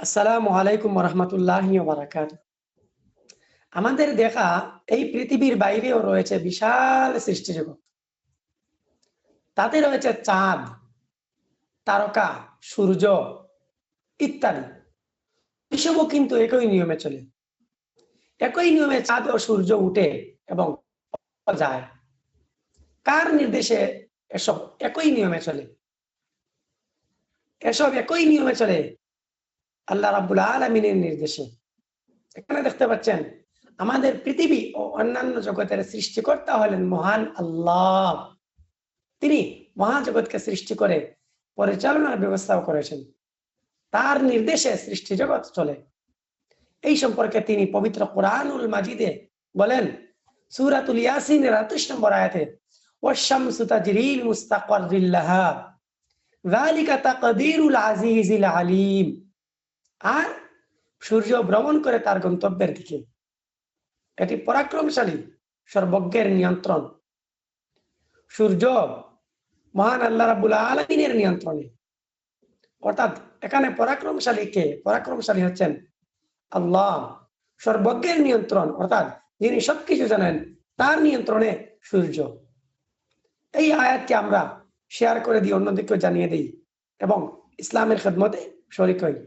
আসসালামু আলাইকুম রহমতুল্লাহ বারাকাত আমাদের দেখা এই পৃথিবীর বাইরেও রয়েছে বিশাল সৃষ্টি জগৎ তাতে রয়েছে চাঁদ, তারকা, সূর্য ইত্যাদি। এসবও কিন্তু একই নিয়মে চলে। একই নিয়মে চাঁদ ও সূর্য উঠে এবং যায়। কার নির্দেশে এসব একই নিয়মে চলে? এসব একই নিয়মে চলে আল্লাহ রাবুল আলমিনের নির্দেশে। এখানে দেখতে পাচ্ছেন, আমাদের পৃথিবী ও অন্যান্য জগতের সৃষ্টিকর্তা হলেন মহান আল্লাহ। তিনি মহাজগৎকে সৃষ্টি করে পরিচালনার ব্যবস্থাও করেছেন। তার নির্দেশে সৃষ্টি জগৎ চলে। এই সম্পর্কে তিনি পবিত্র কোরআনুল মাজিদে বলেন, সুরাতুল ইয়াসিনের আত্রিশ নম্বর আয়াতে ওয়াশামসু তাজরিল মুস্তাকরিল্লাহা। যালিকা তাকদীরুল আজিজিল আলিম। আর সূর্য ভ্রমণ করে তার গন্তব্যের দিকে। এটি পরাক্রমশালী, সর্বজ্ঞের নিয়ন্ত্রণ। সূর্য মহান আল্লাহ রাবুল আলমিনের নিয়ন্ত্রণে। অর্থাৎ এখানে পরাক্রমশালী কে? পরাক্রমশালী হচ্ছেন আল্লাহ। সর্বজ্ঞের নিয়ন্ত্রণ, অর্থাৎ যিনি সবকিছু জানেন, তার নিয়ন্ত্রণে সূর্য। এই আয়াতকে আমরা শেয়ার করে দিই অন্যদিকেও জানিয়ে দিই এবং ইসলামের খেদমতে শরিক হই।